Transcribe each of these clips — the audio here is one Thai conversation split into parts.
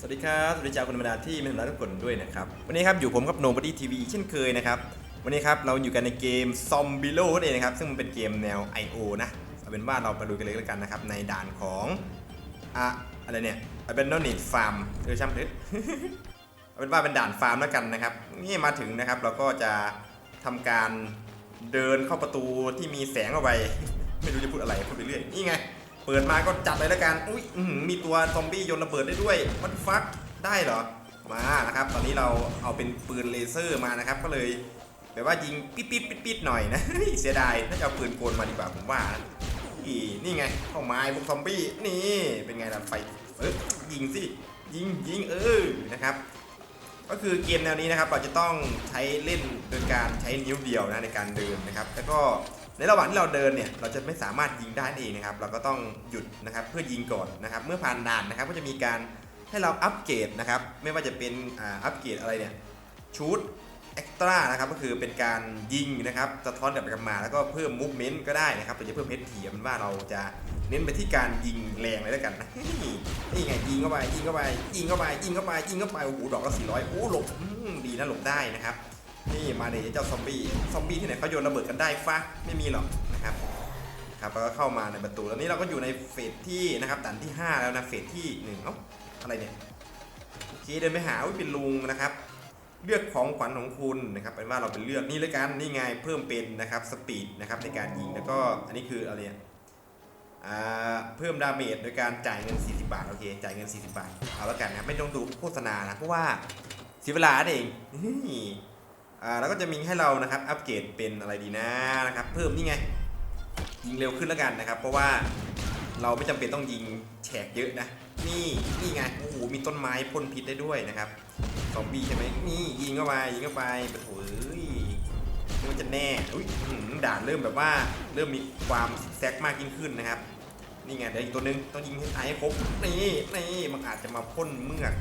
สวัสดีครับสวัสดีชาวคุณธรรมดาที่ไม่ธรรมดาทุกคนด้วยนะครับ วันนี้ครับอยู่ผมกับโนบ o d y ทีวีเช่นเคยนะครับ วันนี้ครับเราอยู่กันในเกมซอมบิโลนั่นเองนะครับ ซึ่งมันเป็นเกมแนว I.O. นะเอาเป็นว่าเราไปดูกันเลยแล้วกันนะครับ ในด่านของอะอะไรเนี่ย Abandoned Farm เออช่างเถอะเอาเป็นว่าเป็นด่านฟาร์มแล้วกันนะครับ นี่มาถึงนะครับเราก็จะทำการเดินเข้าประตูที่มีแสงเข้าไป ไม่รู้จะพูดอะไรพูดไปเรื่อยนี่ไง เปิดมาก็จัดเลยแล้วกัน อุ้ยมีตัวซอมบี้โยนระเบิดได้ด้วยมันฟักได้เหรอ มานะครับ ตอนนี้เราเอาเป็นปืนเลเซอร์มานะครับ ก็เลยแบบว่ายิงปิดปิดปิดปิดหน่อยนะ เสียดายน่าจะเอาปืนโกนมาดีกว่าผมว่านี่นี่ไงเข้าไม้พวกซอมบี้ นี่ เป็นไงล่ะไฟเออยิงสิ ยิงยิงเออ นะครับ ก็คือเกมแนวนี้นะครับ เราจะต้องใช้เล่นโดยการใช้นิ้วเดียวนะในการเดินนะครับ แล้วก็ ในระหว่างที่เราเดินเนี่ยเราจะไม่สามารถยิงได้เองนะครับ เราก็ต้องหยุดนะครับเพื่อยิงก่อนนะครับ เมื่อผ่านด่านนะครับก็จะมีการให้เราอัปเกรดนะครับ ไม่ว่าจะเป็นอัปเกรดอะไรเนี่ยชูดเอ็กตร้านะครับก็คือเป็นการยิงนะครับสะท้อนกลับไปกลับมาแล้วก็เพิ่มมูฟเมนต์ก็ได้นะครับหรือจะเพิ่มเพชรถีมันว่าเราจะเน้นไปที่การยิงแรงเลยแล้วกันนะนี่ไงยิงเข้าไปยิงเข้าไปยิงเข้าไปยิงเข้าไปยิงเข้าไปโอ้โหดอกละสี่ร้อยโอ้หลบดีนะหลบได้นะครับ นี่มาเดเจ้าซอมบี้ ซอมบี้ที่ไหนเขาโยนระเบิดกันได้ฟ้าไม่มีหรอกนะครับ ครับแล้วก็เข้ามาในประตู แล้วนี่เราก็อยู่ในเฟสที่นะครับด่านที่ 5 แล้วนะ เฟสที่หนึ่งเอ้าอะไรเนี่ยโอเคเดินไปหาอุ้ยเป็นลุงนะครับ เลือกของขวัญของคุณนะครับเป็นว่าเราเป็นเลือกนี่เลยกัน นี่ไงเพิ่มเป็นนะครับสปีดนะครับในการยิง แล้วก็อันนี้คืออะไรเนี่ยอ่าเพิ่มดาเมจโดยการจ่ายเงิน 40 บาทโอเคจ่ายเงิน 40 บาท เอาแล้วกันนะไม่ต้องดูโฆษณานะเพราะว่าเสียเวลาเองนี่ อ่าแล้วก็จะมีให้เรานะครับอัปเกรดเป็นอะไรดีนะนะครับเพิ่มนี่ไง ยิงเร็วขึ้นแล้วกันนะครับ เพราะว่าเราไม่จำเป็นต้องยิงแฉกเยอะนะ นี่นี่ไงโอ้โหมีต้นไม้พ่นพิษได้ด้วยนะครับซอมบี้ใช่ไหมนี่ยิงเข้าไปยิงเข้าไปปะโถเอ้ยนี่มันจะแน่อุ้ยด่านเริ่มแบบว่าเริ่มมีความแซกมากยิ่งขึ้นนะครับนี่ไงเดี๋ยวอีกตัวนึงต้องยิงให้ตายให้ครบนี่นี่มันอาจจะมาพ่นเมือก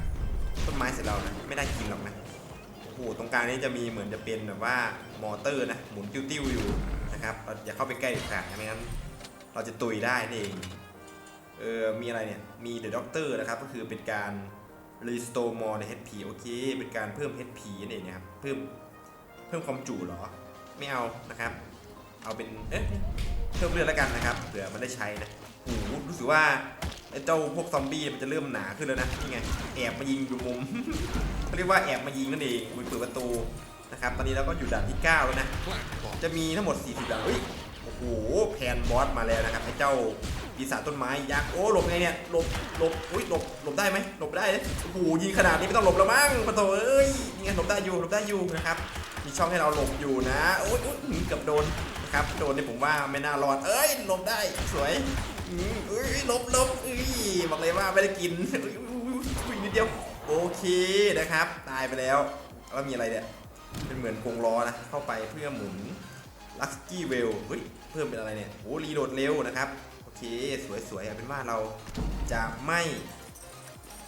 ต้นไม้เสร็จเรานะไม่ได้กินหรอกนะ โอ้โหตรงกลางนี้จะมีเหมือนจะเป็นแบบว่ามอเตอร์นะหมุนติ้วๆอยู่นะครับเราอย่าเข้าไปใกล้เด็ดขาดนะไม่งั้นเราจะตุยได้นี่เองเออมีอะไรเนี่ยมีเดอะด็อกเตอร์นะครับก็คือเป็นการ restore more ใน HP โอเค เป็นการเพิ่ม HP นั่นเองนะครับเพิ่มเพิ่มความจุเหรอ ไม่เอานะครับ เอาเป็นเอ๊ะเพิ่มเลือดแล้วกันนะครับเผื่อมันได้ใช้นะโอ้โหรู้สึกว่า เจ้าพวกซอมบี้มันจะเริ่มหนาขึ้นแล้วนะนี่ไงแอบมายิงอยู่มุมเขาเรียกว่าแอบมายิงนั่นเองอุ้ยเปิดประตูนะครับตอนนี้เราก็อยู่ด่านที่ 9 แล้วนะ จะมีทั้งหมด 40ด่านเฮ้ยโอ้โหแพนบอสมาแล้วนะครับไอ้เจ้าปีศาจต้นไม้ยักษ์โอ้หลบไงเนี่ยหลบหลบอุ้ยหลบหลบได้ไหมหลบได้เลยโอ้โหยิงขนาดนี้ไม่ต้องหลบแล้วมั้งปะโถเอ้ยนี่ไงหลบได้อยู่หลบได้อยู่นะครับมีช่องให้เราหลบอยู่นะโอ้ยอุ๊ยเกือบโดนนะครับโดนนี่ผมว่าไม่น่ารอดเอ้ยหลบได้สวย อืมเอ้ยลบลบเอ้ยบอกเลยว่าไม่ได้กินอุ้ยอุ้ยนิดเดียวโอเคนะครับ ตายไปแล้วแล้วมีอะไรเนี่ยเป็นเหมือนกงล้อนะเข้าไปเพื่อหมุนลักกี้เวลเฮ้ยเพิ่มเป็นอะไรเนี่ยโอ้รีโหลดเร็วนะครับโอเคสวยๆเอาเป็นว่าเราจะไม่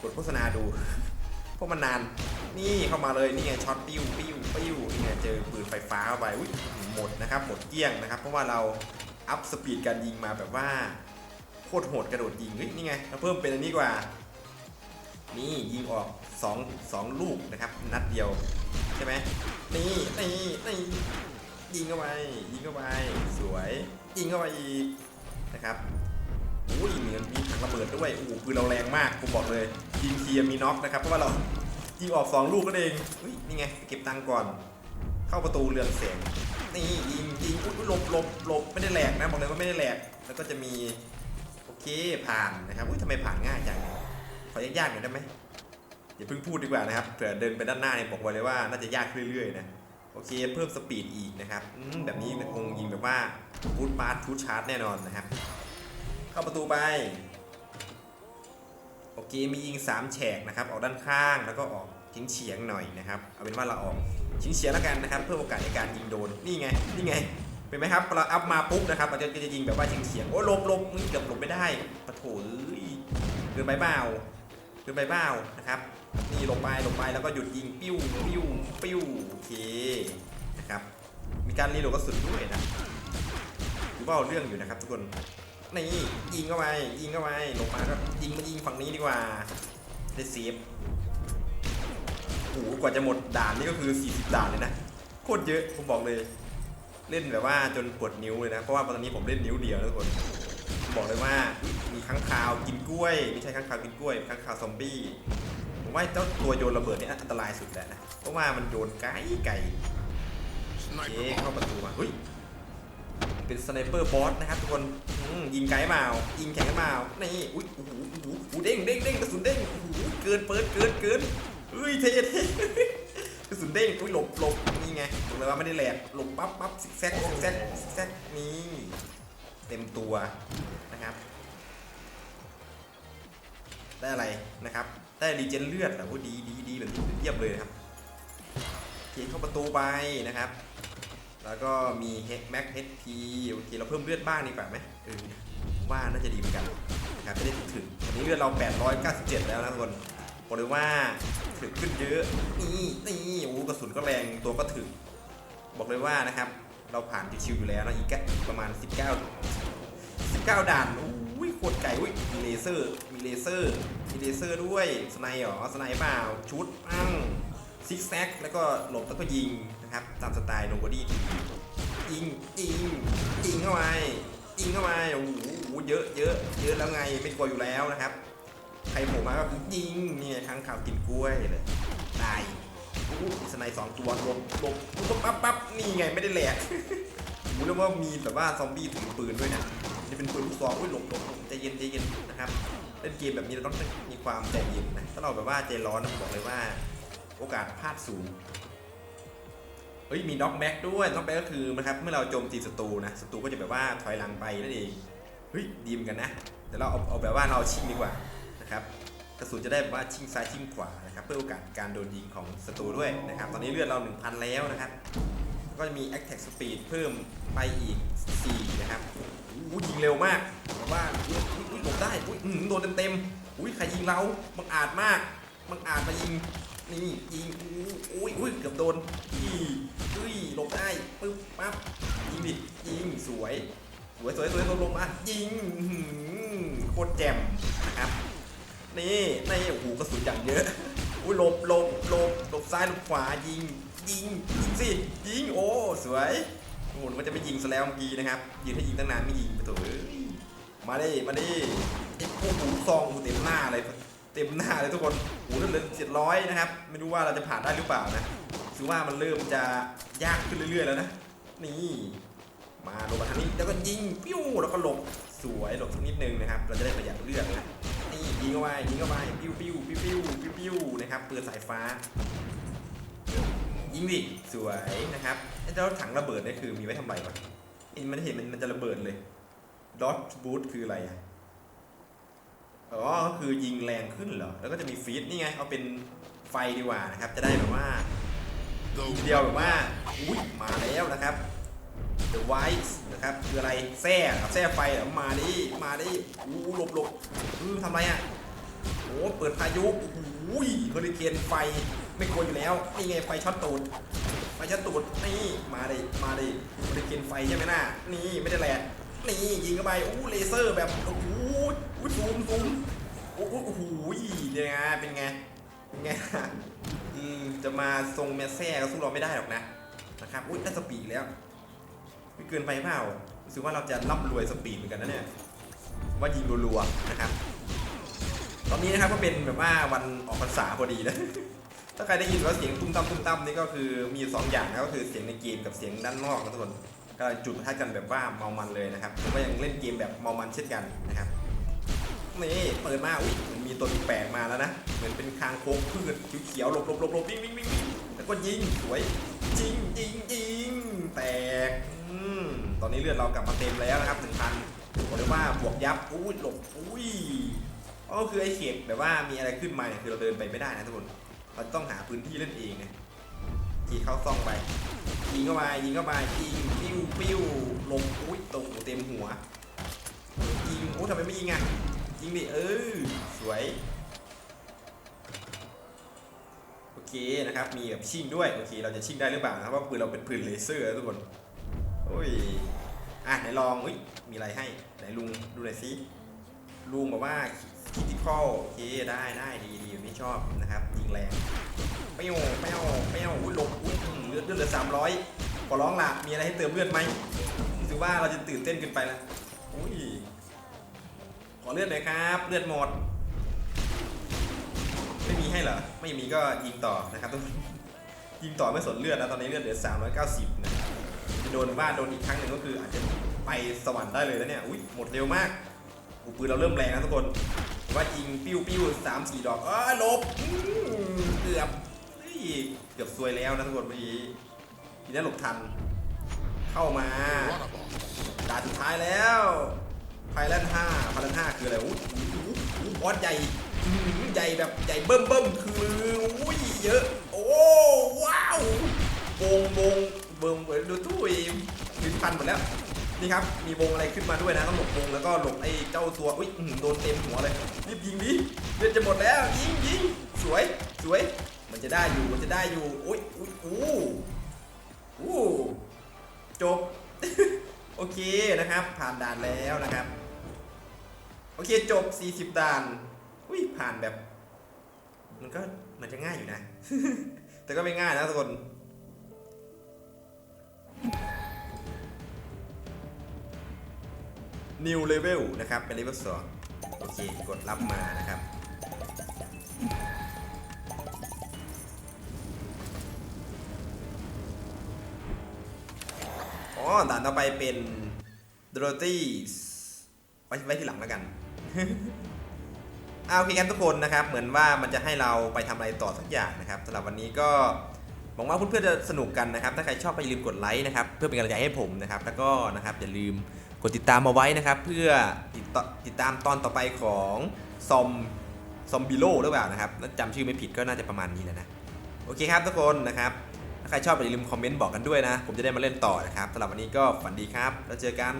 กดโฆษณาดูเพราะมันนาน นี่เข้ามาเลยนี่ไงช็อตปิ้วปิ้วปิ้วนี่ไงเจอปืนไฟฟ้าเข้าไปอุ้ยหมดนะครับ หมดเกลี้ยงนะครับ เพราะว่าเราอัพสปีดการยิงมาแบบว่า โคตรโหดกระโดดยิงเฮ้ยนี่ไงเราเพิ่มเป็นอันนี้กว่า นี่ยิงออก2 2ลูกนะครับ นัดเดียวใช่ไหมนี่นี่นี่ยิงเข้าไปยิงเข้าไปสวยยิงเข้าไปอีกนะครับอุ้ยเหมีมีถังระเบิดด้วยโอ้โหปืนเราแรงมากผมบอกเลยยิงทียมีน็อกนะครับเพราะว่าเรายิงออกสองลูกก็เองอุ้ยนี่ไงเก็บตังก่อน เข้าประตูเรืองแสงนี่ยิงยิงอุ้ยหลบหลบหลบไม่ได้แหลกนะบอกเลยว่าไม่ได้แหลกแล้วก็จะมี เคผ่านนะครับอุ้ยทำไมผ่านง่ายจังขอยากๆหน่อยได้ไหมอย่าเพิ่งพูดดีกว่านะครับเผื่อเดินไปด้านหน้าเนี่ยบอกไว้เลยว่าน่าจะยากเรื่อยๆนะโอเคเพิ่มสปีดอีกนะครับแบบนี้คงยิงแบบว่าฟูดบาร์ฟูดชาร์จแน่นอนนะครับ เข้าประตูไปโอเคมียิง3แฉกนะครับออกด้านข้างแล้วก็ออกทิ้งเฉียงหน่อยนะครับเอาเป็นว่าเราออกทิ้งเฉียงแล้วกันนะครับ เพื่อโอกาสในการยิงโดนนี่ไงนี่ไง เป็นไหมครับพอเราอัพมาปุ๊บนะครับเราจะจะยิงแบบว่าเฉียงเฉียงๆโอ้ลบลบอุ๊ยเกือบหลบไม่ได้ปะโถเอ้ยเกินไปเปล่าเกินไปเปล่านะครับนี่ลงไปลงไปแล้วก็หยุดยิงปิ้วปิ้วปิ้วโอเคนะครับมีการรีโหลดกระสุนด้วยนะถือว่าเอาเรื่องอยู่นะครับทุกคนนี่ยิงเข้าไปยิงเข้าไปลงมาก็ยิงมายิงฝั่งนี้ดีกว่าได้เซฟโอ้โหกว่าจะหมดด่านนี่ก็คือ 40 ด่านเลยนะโคตรเยอะผมบอกเลย เล่นแบบว่าจนปวดนิ้วเลยนะ เพราะว่าตอนนี้ผมเล่นนิ้วเดียวทุกคน บอกเลยว่ามีค้างคาวกินกล้วย ไม่ใช่ค้างคาวกินกล้วยค้างคาวซอมบี้ ผมว่าเจ้าตัวโยนระเบิดนี่อันตรายสุดแล้วนะ เพราะว่ามันโยนไกลไกลเอ๊เข้าประตูมาเฮ้ย เป็นสไนเปอร์บอสนะครับทุกคนยิงไกลเปล่ายิงแข็งเปล่านี่ อุ้ยโอ้โหโอ้โหโอ้โหเด้งเด้งเด้งกระสุนเด้งโอ้โหเกินเปิดเกินเกินเฮ้ยเท่เท่ กระสุนเด้งอุ้ยหลบหลบนี่ไงบอกเลยว่าไม่ได้แหลกหลบปั๊บปั๊บซิกแซกซิกแซกซิกแซกนี่เต็มตัวนะครับ ได้อะไรนะครับ ได้รีเจนเลือดเหรอโอ้ดีดีดีแบบนี้เยี่ยมเลยนะครับเขียนเข้าประตูไปนะครับ แล้วก็มีเฮกแม็กเฮดพีโอเคเราเพิ่มเลือดบ้างดีกว่าไหมเออว่าน่าจะดีเหมือนกันนะครับไม่ได้ถึงวันนี้เลือดเรา 897 แล้วนะทุกคนบอกเลยว่า ถึงขึ้นเยอะนี่นี่โอ้กระสุนก็แรงตัวก็ถึงบอกเลยว่านะครับ เราผ่านชิวๆอยู่แล้วนะอีกแค่ประมาณ 19 19 ด่านอุ้ยโคตรไก่อุ้ยมีเลเซอร์มีเลเซอร์มีเลเซอร์ด้วยสไนเหรอสไนเปล่าชุดปั้งซิกแซกแล้วก็หลบแล้วก็ยิงนะครับตามสไตล์โนบอดี้ทียิงยิงยิงเข้าไปยิงเข้าไปโอ้โหเยอะเยอะเยอะแล้วไงไม่กลัวอยู่แล้วนะครับ รโผล่มาก็คือยิงเนี่ยครั้งข่าวกินกล้วยเลยตายอู้สไนสองตัวหลบหลบหลบปั๊บปั๊บนี่ไงไม่ได้แหลกรู้แล้วว่ามีแบบว่าซอมบี้ถือปืนด้วยนะนี่เป็นปืนลูกซองอุ้ยหลบหลบใจเย็นใจเย็นนะครับเล่นเกมแบบนี้เราต้องมีความใจเย็นนะถ้าเราแบบว่าใจร้อนนะบอกเลยว่า โอกาสพลาดสูงเฮ้ยมีน็อกแบ็กด้วยน็อกแบ็กก็คือนะครับเมื่อเราโจมตีศัตรูนะศัตรูก็จะแบบว่าถอยหลังไปนั่นเองเฮ้ยดีมกันนะเดี๋ยวเราเอาเอาแบบว่าเราชิงดีกว่า นะครับกระสุนจะได้แบบว่าชิงซ้ายชิงขวานะครับเพื่อโอกาสการโดนยิงของศัตรูด้วยนะครับตอนนี้เลือดเรา 1,000 แล้วนะครับ ก็จะมี attack speed เพิ่มไปอีก 4 นะครับอู้ยิงเร็วมากแต่ว่าอุ๊ยอุ๊ยหลบได้อุ้ยอือโดนเต็มๆอุ้ยใครยิงเราบังอาจมากบังอาจมายิงนี่ยิงอู้อุ้ยอุ้ยเกือบโดนอีอุ้ยหลบได้ปึ๊บปั๊บยิงดิยิงสวยสวยสวยสวยลงลงมายิงโคตรแจ่มนะครับ นี่นี่โอ้โหกระสุนอย่างเยอะอุ้ยหลบหลบหลบหลบซ้ายหลบขวายิง ยิงยิงสิยิงโอ้สวยโอ้โหมันจะไม่ยิงซะแล้วเมื่อกี้นะครับยืนให้ยิงตั้งนานไม่ยิงไปตัวเอ้ยมาดิมาดิไอ้พวกหูซองหูเต็มหน้าเลยเต็มหน้าเลยทุกคนหูเลือเจ็ดร้อยนะครับไม่รู้ว่าเราจะผ่านได้หรือเปล่านะถือว่ามันเริ่มจะยากขึ้นเรื่อยๆแล้วนะนี่มาลงมาทางนี้แล้วก็ยิงปิ้วแล้วก็หลบสวยหลบสักนิดนึงนะครับ เราจะได้ประหยัดเลือดนะ ยิงเข้าไปยิงเข้าไปปิ้วปิ้วปิ้วปิ้วปิ้วปิ้วนะครับปืนสายฟ้า ยิงดิสวยนะครับไอ้เจ้าถังระเบิดนี่คือมีไว้ทำไรวะเอ็นมันเห็นมันมันจะระเบิดเลยดอทบูทคืออะไรอะอ๋อก็คือยิงแรงขึ้นเหรอ แล้วก็จะมีฟีดนี่ไงเอาเป็นไฟดีกว่านะครับ จะได้แบบว่าเดียวแบบว่าอุ้ยมาแล้วนะครับ The White นะครับ คืออะไรแซ่ครับแซ่ไฟมาดิมาดิอู้หลบหลบทำไรอะ โอ้เปิดพายุโอ้โหเฮอริเคนไฟไม่กลัวอยู่แล้วนี่ไงไฟช็อตตูดไฟช็อตตูดนี่มาดิมาดิเฮอริเคนไฟใช่ไหมน่ะนี่ไม่ได้แหละนี่ยิงเข้าไปอู้เลเซอร์แบบโอ้โหอู้ซูมซูมโอ้โหโอ้โหเนี่ยไงเป็นไงเป็นไงอืมจะมาทรงแมสแซ่ก็สู้เราไม่ได้หรอกนะนะครับอุ้ยได้สปีดแล้วไม่เกินไปเปล่ารู้สึกว่าเราจะร่ำรวยสปีดเหมือนกันนะเนี่ยว่ายิงรัวๆนะครับ ตอนนี้นะครับก็เป็นแบบว่าวันออกพรรษาพอดีนะ ถ้าใครได้ยินว่าเสียงตุ้มตั้มตุ้มตั้มนี่ก็คือมีอยู่สองอย่างนะก็คือเสียงในเกมกับเสียงด้านนอกนะทุกคนก็จุดประทัดกันแบบว่าเมามันเลยนะครับผมก็ยังเล่นเกมแบบเมามันเช่นกันนะครับนี่เปิดมาอุ้ยมันมีตัวแปลกมาแล้วนะเหมือนเป็นคางโค้งพืชเขียวๆหลบหลบหลบหลบวิ่งวิ่งวิ่งแล้วก็ยิงสวยยิงยิงยิงแตกอืมตอนนี้เลือดเรากลับมาเต็มแล้วนะครับถึงพันบอกเลยว่าบวกยับอุ้ยหลบอุ้ย ก็คือไอ้เขตแบบว่ามีอะไรขึ้นมาเนี่ยคือเราเดินไปไม่ได้นะทุกคนเราต้องหาพื้นที่เล่นเองเนี่ยขี่เข้าซ่องไปยิงเข้ามายิงเข้ามายิงปิ้วปิ้วลบอุ้ยตรงเต็มหัวยิงโอ้ทำไมไม่ยิงอะยิงดิเออสวยโอเคนะครับมีแบบชิ่งด้วยโอเคเราจะชิ่งได้หรือเปล่านะครับว่าปืนเราเป็นปืนเลเซอร์ทุกคนโอ้ยอะไหนลองอุ้ยมีอะไรให้ไหนลุงดูหน่อยสิ ลุงบอกว่าคิติคอลโอเคได้ได้ดีดีแบบนี้ชอบนะครับยิงแรงเปี้ยวเปี้ยวเปี้อุ้ยหลบอุ้ยเลือดเลือดเหลือสามร้อยขอร้องล่ะมีอะไรให้เติมเลือดไหมถือว่าเราจะตื่นเต้นเกินไปละอุ้ยขอเลือดหน่อยครับ เลือดหมด ไม่มีให้เหรอไม่มีก็ยิงต่อนะครับทุกคนยิงต่อไม่สนเลือดแล้วตอนนี้เลือดเหลือ 390นะจะโดนบ้านโดนอีกครั้งหนึ่งก็คืออาจจะไปสวรรค์ได้เลยนะเนี่ยอุ้ยหมดเร็วมากูปืนเราเริ่มแรงนะทุกคนว่ายิงปิ้วปิ้วสามสี่ดอกอ้าลบเกือบเกือบซวยแล้วนะทุกคนเมื่อกี้ทีนี้หลบทัน เข้ามาด่านสุดท้ายแล้วไพแลนห้าไพแลนห้าคืออะไรอู้หูอู้บอสใหญ่ใหญ่แบบใหญ่เบิ่มเบิ่มคืออุ้ยเยอะ โอ้ว้าววงวงวงเหมือนดูตู้เองลิ้นพันหมดแล้ว นี่ครับ มีวงอะไรขึ้นมาด้วยนะต้องหลบวงแล้วก็หลบไอ้เจ้าตัว อุ้ยโดนเต็มหัวเลยรีบยิงดิเลือดจะหมดแล้ว ยิงยิงสวยสวย มันจะได้อยู่ มันจะได้อยู่ อุ้ยอุ้ยอู้อู้จบ โอเคนะครับ ผ่านด่านแล้วนะครับ โอเคจบ 40 ด่าน อุ้ยผ่านแบบ มันก็มันจะง่ายอยู่นะ แต่ก็ไม่ง่ายนะทุกคน New Level นะครับ เป็น Level 2 โอเค กดรับมานะครับ อ๋อด่านต่อไปเป็น Dorothy ไว้ไว้ที่หลังแล้วกันเอาโอเคกันทุกคนนะครับ เหมือนว่ามันจะให้เราไปทำอะไรต่อสักอย่างนะครับสำหรับวันนี้ก็หวังว่าเพื่อนๆจะสนุกกันนะครับ ถ้าใครชอบก็อย่าลืมกดไลค์นะครับ เพื่อเป็นกำลังใจให้ผมนะครับ แล้วก็นะครับอย่าลืม กดติดตามมาไว้นะครับ เพื่อติดติดตามตอนต่อไปของซอมซอมบิโลหรือเปล่านะครับถ้าจำชื่อไม่ผิดก็น่าจะประมาณนี้แหละนะโอเคครับทุกคนนะครับถ้าใครชอบอย่าลืมคอมเมนต์บอกกันด้วยนะ ผมจะได้มาเล่นต่อนะครับสำหรับวันนี้ก็ฝันดีครับ แล้วเจอกัน